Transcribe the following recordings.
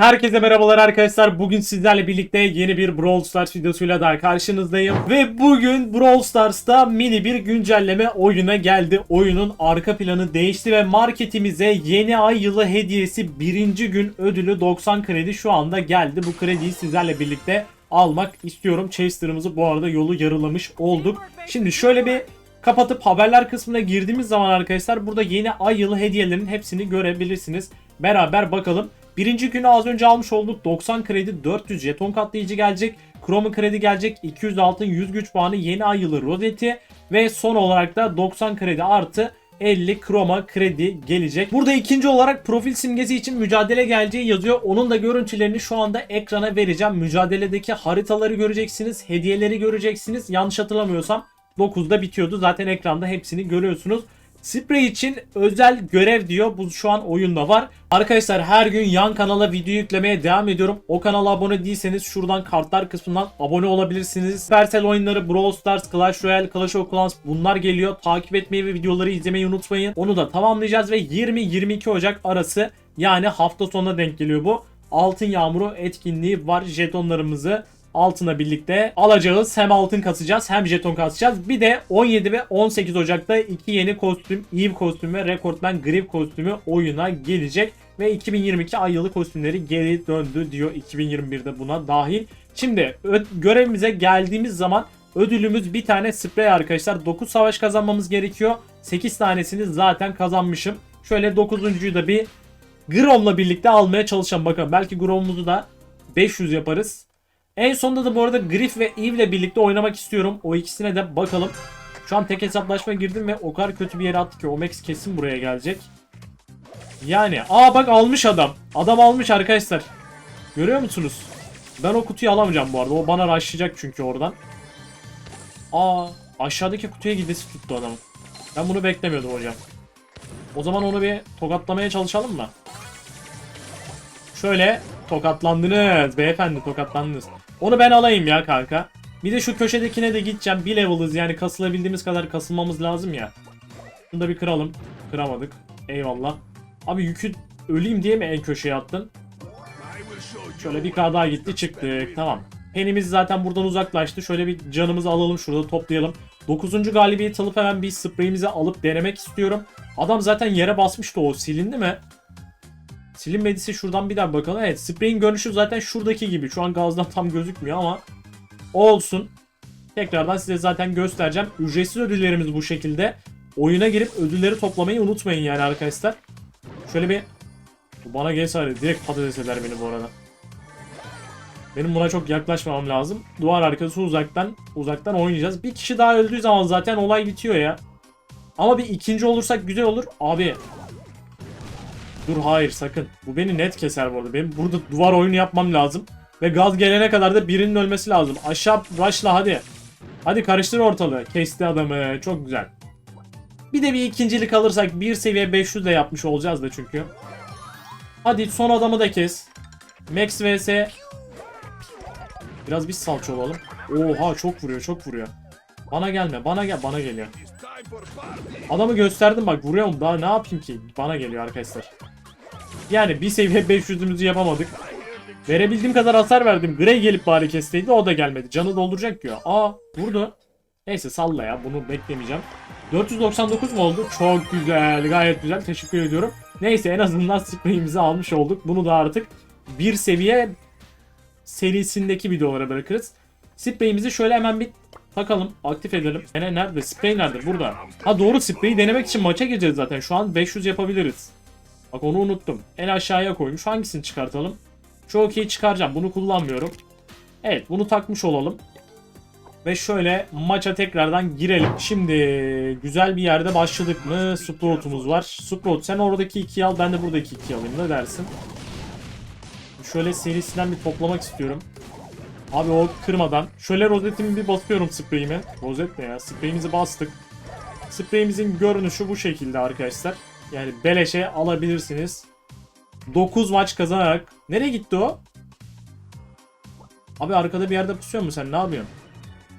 Herkese merhabalar arkadaşlar. Bugün sizlerle birlikte yeni bir Brawl Stars videosuyla daha karşınızdayım. Ve bugün Brawl Stars'ta mini bir güncelleme oyuna geldi. Oyunun arka planı değişti ve marketimize yeni ay yılı hediyesi birinci gün ödülü 90 kredi şu anda geldi. Bu krediyi sizlerle birlikte almak istiyorum. Chaser'ımızı bu arada yolu yarılamış olduk. Şimdi şöyle bir kapatıp haberler kısmına girdiğimiz zaman arkadaşlar burada yeni ay yılı hediyelerin hepsini görebilirsiniz. Beraber bakalım. Birinci günü az önce almış olduk. 90 kredi 400 jeton katlayıcı gelecek. Chrome kredi gelecek. 200 altın 100 güç puanı yeni ay yılı rozeti. Ve son olarak da 90 kredi artı 50 kroma kredi gelecek. Burada ikinci olarak profil simgesi için mücadele geleceği yazıyor. Onun da görüntülerini şu anda ekrana vereceğim. Mücadeledeki haritaları göreceksiniz. Hediyeleri göreceksiniz. Yanlış hatırlamıyorsam 9'da bitiyordu. Zaten ekranda hepsini görüyorsunuz. Sprey için özel görev diyor. Bu şu an oyunda var. Arkadaşlar her gün yan kanala video yüklemeye devam ediyorum. O kanala abone değilseniz şuradan kartlar kısmından abone olabilirsiniz. Supercell oyunları Brawl Stars, Clash Royale, Clash of Clans bunlar geliyor. Takip etmeyi ve videoları izlemeyi unutmayın. Onu da tamamlayacağız ve 20-22 Ocak arası yani hafta sonuna denk geliyor bu. Altın Yağmuru etkinliği var. Jetonlarımızı altına birlikte alacağız. Hem altın kasacağız hem jeton kasacağız. Bir de 17 ve 18 Ocak'ta iki yeni kostüm, Eve kostümü ve Recordman Grip kostümü oyuna gelecek. Ve 2022 ay yılı kostümleri geri döndü diyor 2021'de buna dahil. Şimdi görevimize geldiğimiz zaman ödülümüz bir tane sprey arkadaşlar. 9 savaş kazanmamız gerekiyor. 8 tanesini zaten kazanmışım. Şöyle 9.'yu da bir Grom'la birlikte almaya çalışacağım. Bakın belki Grom'umuzu da 500 yaparız. En sonunda da bu arada Griff ve Eve ile birlikte oynamak istiyorum. O ikisine de bakalım. Şu an tek hesaplaşma girdim ve o kadar kötü bir yere attı ki Omex kesin buraya gelecek. Yani aa bak almış adam. Adam almış arkadaşlar. Görüyor musunuz? Ben o kutuyu alamayacağım bu arada. O bana rushlayacak çünkü oradan. Aa aşağıdaki kutuya gidesi tuttu adamın. Ben bunu beklemiyordum hocam. O zaman onu bir tokatlamaya çalışalım mı? Şöyle tokatlandınız. Beyefendi tokatlandınız. Onu ben alayım ya kanka. Bir de şu köşedekine de gideceğim. Bir level'ız yani kasılabildiğimiz kadar kasılmamız lazım ya. Bunu da bir kıralım. Kıramadık. Eyvallah. Abi yükü öleyim diye mi en köşeye attın? Şöyle bir K daha gitti çıktık. Tamam. Penimiz zaten buradan uzaklaştı. Şöyle bir canımızı alalım şurada toplayalım. 9. galibiyet alıp hemen bir spreyimizi alıp denemek istiyorum. Adam zaten yere basmıştı o. Silindi mi? Silinmediyse şuradan bir daha bakalım. Evet spreyin görünüşü zaten şuradaki gibi. Şu an gazdan tam gözükmüyor ama olsun. Tekrardan size zaten göstereceğim. Ücretsiz ödüllerimiz bu şekilde. Oyuna girip ödülleri toplamayı unutmayın yani arkadaşlar. Şöyle bir bana gelse direkt patates eder beni bu arada. Benim buna çok yaklaşmamam lazım. Duvar arkası uzaktan uzaktan oynayacağız. Bir kişi daha öldüğü zaman zaten olay bitiyor ya. Ama bir ikinci olursak güzel olur. Abi Dur hayır sakın. Bu beni net keser bu arada. Benim burada duvar oyunu yapmam lazım. Ve gaz gelene kadar da birinin ölmesi lazım. Aşağı rushla hadi. Hadi karıştır ortalığı. Kesti adamı. Çok güzel. Bir de bir ikincilik alırsak bir seviye 500 de yapmış olacağız da çünkü. Hadi son adamı da kes. Max vs. Biraz biz salça olalım. Oha çok vuruyor çok vuruyor. Bana gelme bana gel bana geliyor. Adamı gösterdim bak vuruyorum daha ne yapayım ki? Bana geliyor arkadaşlar. Yani bir seviye 500'ümüzü yapamadık. Verebildiğim kadar hasar verdim. Grey gelip bari kesteydi o da gelmedi. Canı dolduracak diyor. Aa vurdu. Neyse salla ya bunu beklemeyeceğim. 499 mu oldu? Çok güzel gayet güzel teşekkür ediyorum. Neyse en azından spreyimizi almış olduk. Bunu da artık bir seviye serisindeki videolara bırakırız. Spreyimizi şöyle hemen bir takalım, aktif edelim. Ene nerede? Sprey nerede? Burada. Ha doğru spreyi denemek için maça gireceğiz zaten. Şu an 500 yapabiliriz. Bak onu unuttum. En aşağıya koymuş. Hangisini çıkartalım? Çok iyi çıkaracağım. Bunu kullanmıyorum. Evet bunu takmış olalım. Ve şöyle maça tekrardan girelim. Şimdi güzel bir yerde başladık mı? Sprout'umuz var. Sprout sen oradaki ikiyi al ben de buradaki ikiyi alayım. Ne dersin? Şöyle serisinden bir toplamak istiyorum. Abi o kırmadan. Şöyle rozetimi bir basıyorum spreyime. Rozet ne ya? Spreyimizi bastık. Spreyimizin görünüşü bu şekilde arkadaşlar. Yani beleşe alabilirsiniz. 9 maç kazanarak. Nereye gitti o? Abi arkada bir yerde pusuyor mu sen? Ne yapıyorsun?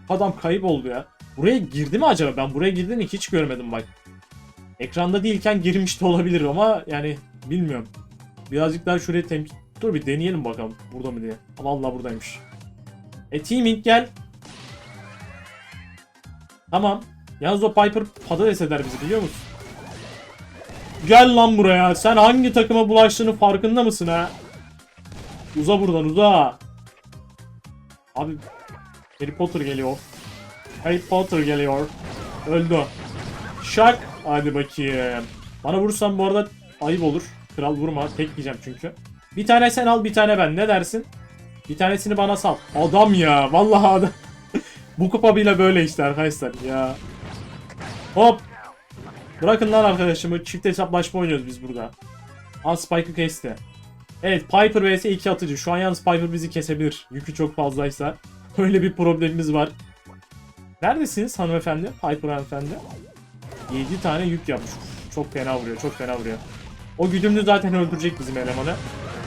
Adam kayıp oldu ya. Buraya girdi mi acaba? Ben buraya girdiğini hiç görmedim bak. Ekranda değilken girmiş de olabilir ama yani bilmiyorum. Birazcık daha şuraya tem- Dur bir deneyelim bakalım burada mı diye. Vallahi buradaymış. E teaming gel. Tamam. Yalnız o Piper patates eder bizi biliyor musun? Gel lan buraya. Sen hangi takıma bulaştığını farkında mısın ha? Uza buradan uza. Abi Harry Potter geliyor. Harry Potter geliyor. Öldü. Şak. Hadi bakayım. Bana vurursan bu arada ayıp olur. Kral vurma. Tek yiyeceğim çünkü. Bir tane sen al bir tane ben. Ne dersin? Bir tanesini bana sal. Adam ya. Vallahi adam. bu kupa bile böyle işte arkadaşlar ya. Hop. Bırakın lan arkadaşımı. Çift hesaplaşma oynuyoruz biz burada. Al Spike'ı kesti. Evet Piper vs 2 atıcı. Şu an yalnız Piper bizi kesebilir. Yükü çok fazlaysa. Öyle bir problemimiz var. Neredesiniz hanımefendi? Piper hanımefendi. 7 tane yük yapmış. Çok fena vuruyor. Çok fena vuruyor. O güdümlü zaten öldürecek bizim elemanı.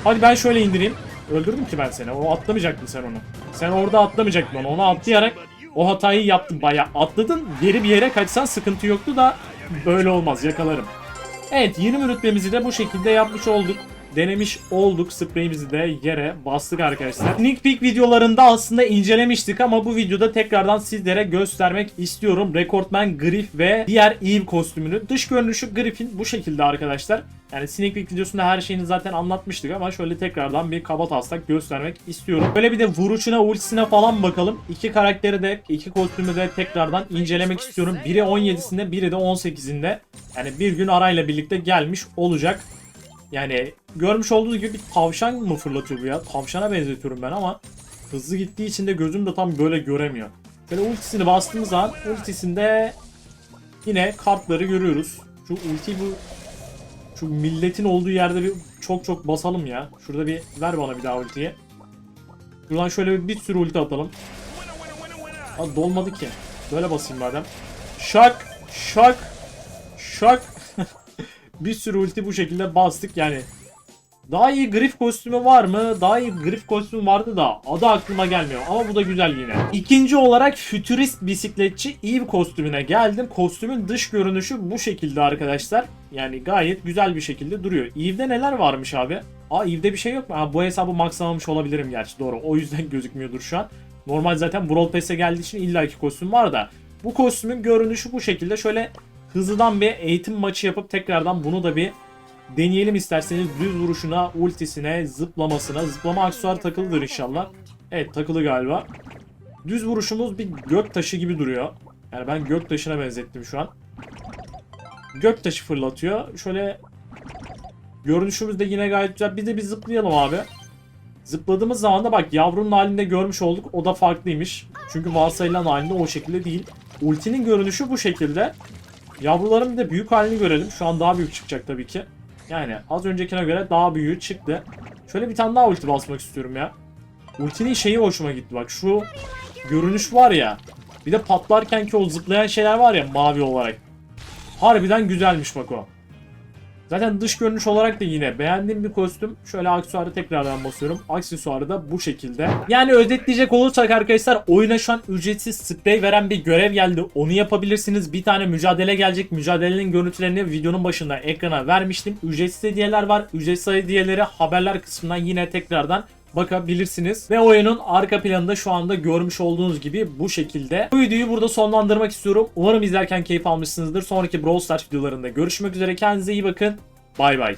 Hadi ben şöyle indireyim. Öldürdüm ki ben seni. O atlamayacaktın sen onu. Sen orada atlamayacaktın onu. Onu atlayarak o hatayı yaptın. Bayağı atladın. Geri bir yere kaçsan sıkıntı yoktu da böyle olmaz. Yakalarım. Evet 20 rütbemizi de bu şekilde yapmış olduk. Denemiş olduk. Spreyimizi de yere bastık arkadaşlar. Sneak Peek videolarında aslında incelemiştik ama bu videoda tekrardan sizlere göstermek istiyorum. Rekortman Griff ve diğer Eve kostümünü. Dış görünüşü Griff'in bu şekilde arkadaşlar. Yani Sneak Peek videosunda her şeyini zaten anlatmıştık ama şöyle tekrardan bir kaba taslak göstermek istiyorum. Böyle bir de vuruşuna, ultisine falan bakalım. İki karakteri de, iki kostümü de tekrardan incelemek istiyorum. Biri 17'sinde, biri de 18'inde. Yani bir gün arayla birlikte gelmiş olacak. Yani görmüş olduğunuz gibi bir tavşan mı fırlatıyor bu ya? Tavşana benzetiyorum ben ama hızlı gittiği için de gözüm de tam böyle göremiyor. Böyle ultisini bastığımız zaman ultisinde yine kartları görüyoruz. Şu ulti bu şu milletin olduğu yerde bir çok çok basalım ya. Şurada bir ver bana bir daha ultiyi. Şuradan şöyle bir, bir sürü ulti atalım. Ha dolmadı ki. Böyle basayım madem. Şak, şak, şak. Bir sürü ulti bu şekilde bastık yani. Daha iyi grif kostümü var mı? Daha iyi grif kostümü vardı da adı aklıma gelmiyor ama bu da güzel yine. İkinci olarak fütürist bisikletçi Eve kostümüne geldim. Kostümün dış görünüşü bu şekilde arkadaşlar. Yani gayet güzel bir şekilde duruyor. Eve'de neler varmış abi? Aa Eve'de bir şey yok mu? Aa, bu hesabı maxlamamış olabilirim gerçi doğru. O yüzden gözükmüyordur şu an. Normal zaten Brawl Pass'e geldiği için illaki kostüm var da. Bu kostümün görünüşü bu şekilde. Şöyle hızlıdan bir eğitim maçı yapıp tekrardan bunu da bir deneyelim isterseniz düz vuruşuna, ultisine, zıplamasına. Zıplama aksesuarı takılıdır inşallah. Evet takılı galiba. Düz vuruşumuz bir gök taşı gibi duruyor. Yani ben gök taşına benzettim şu an. Gök taşı fırlatıyor. Şöyle görünüşümüz de yine gayet güzel. Bir de bir zıplayalım abi. Zıpladığımız zaman da bak yavrunun halinde görmüş olduk. O da farklıymış. Çünkü varsayılan halinde o şekilde değil. Ultinin görünüşü bu şekilde. Yavruların bir de büyük halini görelim. Şu an daha büyük çıkacak tabii ki. Yani az öncekine göre daha büyüğü çıktı. Şöyle bir tane daha ulti basmak istiyorum ya. Ultinin şeyi hoşuma gitti bak. Şu görünüş var ya. Bir de patlarken ki o zıplayan şeyler var ya mavi olarak. Harbiden güzelmiş bak o. Zaten dış görünüş olarak da yine beğendiğim bir kostüm. Şöyle aksesuarı tekrardan basıyorum. Aksesuarı da bu şekilde. Yani özetleyecek olursak arkadaşlar oyuna şu an ücretsiz sprey veren bir görev geldi. Onu yapabilirsiniz. Bir tane mücadele gelecek. Mücadelenin görüntülerini videonun başında ekrana vermiştim. Ücretsiz hediyeler var. Ücretsiz hediyeleri haberler kısmından yine tekrardan bakabilirsiniz. Ve oyunun arka planında şu anda görmüş olduğunuz gibi bu şekilde. Bu videoyu burada sonlandırmak istiyorum. Umarım izlerken keyif almışsınızdır. Sonraki Brawl Stars videolarında görüşmek üzere. Kendinize iyi bakın. バイバイ。